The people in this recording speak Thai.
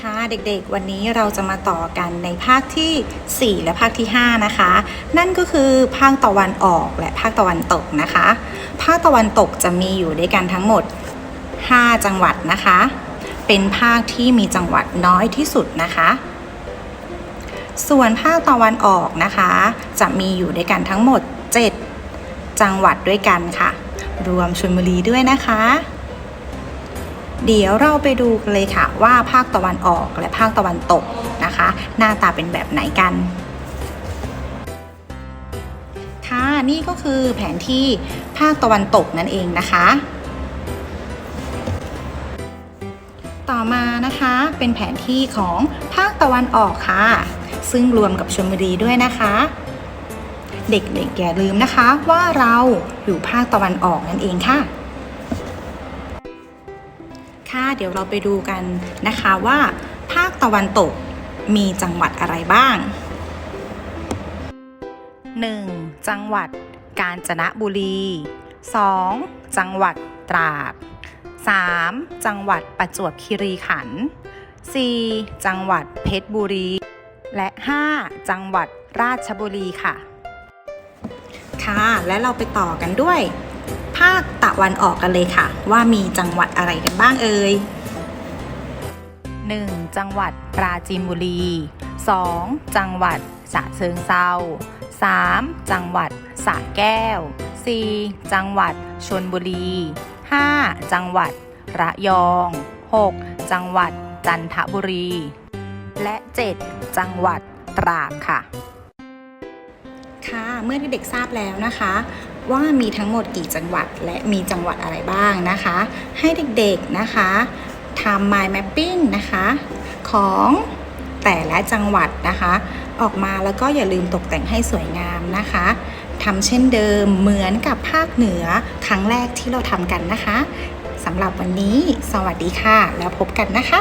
ค่ะเด็กๆ วันนี้เราจะมาต่อกันในภาคที่ 4 และภาคที่ 5 นะคะ นั่นก็คือภาคตะวันออกและภาคตะวันตกนะคะ ภาคตะวันตกจะมีอยู่ด้วยกันทั้งหมด 5 จังหวัดนะคะ เป็นภาคที่มีจังหวัดน้อยที่สุดนะคะ ส่วนภาคตะวันออกนะคะ จะมีอยู่ด้วยกันทั้งหมด 7 จังหวัดด้วยกันค่ะ รวมชลบุรีด้วยนะคะ เดี๋ยวเราไปดูกันเลยค่ะว่าภาคตะวันออกและภาคตะวันตกนะคะ หน้าตาเป็นแบบไหนกันค่ะนี่ก็คือแผนที่ภาคตะวันตกนั่นเองนะคะ ต่อมานะคะเป็นแผนที่ของภาคตะวันออกค่ะ ซึ่งรวมกับชลบุรีด้วยนะคะ เด็กๆอย่าลืมนะคะว่าเราอยู่ภาคตะวันออกนั่นเองค่ะ ค่ะ เดี๋ยวเราไปดูกันนะคะว่า ภาคตะวันตกมีจังหวัดอะไรบ้าง 1. จังหวัดกาญจนบุรี 2. จังหวัดตราด 3. จังหวัดประจวบคีรีขันธ์ 4. จังหวัดเพชรบุรี และ 5. จังหวัดราชบุรีค่ะ ค่ะ และเราไปต่อกันด้วย ภาคตะวันออกกันเลยค่ะ ว่ามีจังหวัดอะไรกันบ้างเอ่ย 1. จังหวัดปราจีนบุรี 2. จังหวัดฉะเชิงเซา 3. จังหวัดสระแก้ว 4. จังหวัดชนบุรี 5. จังหวัดระยอง 6. จังหวัดจันทบุรี และ 7. จังหวัดตราดค่ะ ค่ะ เมื่อเด็กๆทราบแล้วนะคะ ว่ามีทั้งหมดกี่จังหวัดและมีจังหวัดอะไรบ้างนะคะ ให้เด็กๆนะคะทำ mind mapping นะคะ ของแต่ละจังหวัดนะคะ ออกมาแล้วก็อย่าลืมตกแต่งให้สวยงามนะคะทำเช่นเดิมเหมือนกับภาคเหนือครั้งแรกที่เราทำกันนะคะสำหรับวันนี้ สวัสดีค่ะ แล้วพบกันนะคะ